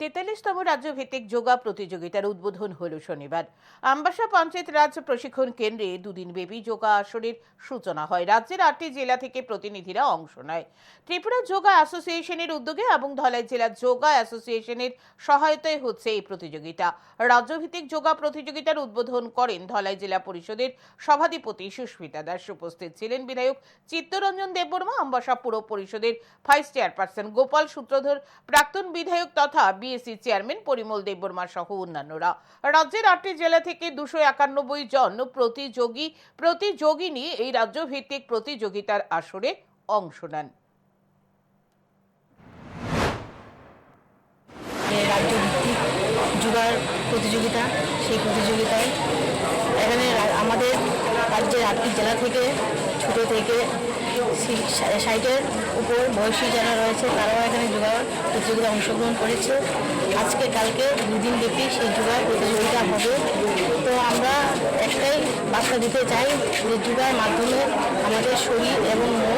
তেতাল্লিশতম রাজ্যভিত্তিক যোগা প্রতিযোগিতার উদ্বোধন হল শনিবার। আমবাসা পঞ্চায়েত রাজ প্রশিক্ষণ কেন্দ্রে দুদিন ব্যাপী যোগা আসরের সূচনা হয়। রাজ্যের আটটি জেলা থেকে প্রতিনিধিরা অংশ নেয়। ত্রিপুরা যোগা অ্যাসোসিয়েশনের উদ্যোগে এবং ধলাই জেলা যোগা অ্যাসোসিয়েশনের সহায়তায় হচ্ছে এই প্রতিযোগিতা। রাজ্যভিত্তিক যোগা প্রতিযোগিতার উদ্বোধন করেন ধলাই জেলা পরিষদের সভাধিপতি সুস্মিতা দাস। উপস্থিত ছিলেন বিধায়ক চিত্তরঞ্জন দেববর্মা, আমবাসা পুর পরিষদের ভাইস চেয়ারপারসন গোপাল সূত্রধর, প্রাক্তন বিধায়ক তথা বিএসসি চেয়ারম্যান পরিমল দেববর্মা সহ অন্যান্যরা। রাজ্যের আটটি জেলা থেকে দুশো একানব্বই জন প্রতিযোগী, প্রতিযোগিনী এই রাজ্যভিত্তিক প্রতিযোগিতার আসরে অংশ নেন। রাজ্যভিত্তিক প্রতিযোগিতা, সেই প্রতিযোগিতায় এখানে আমাদের রাজ্যের আটটি জেলা থেকে, ছোটো থেকে ষাটের উপর বয়সী যারা রয়েছে, তারাও এখানে যুগার প্রতিযোগিতায় অংশগ্রহণ করেছে। আজকে, কালকে দুদিন ব্যাপী সেই যুগার প্রতিযোগিতা হবে। তো আমরা একটাই বার্তা দিতে চাই যে যুগার মাধ্যমে আমাদের শরীর এবং মন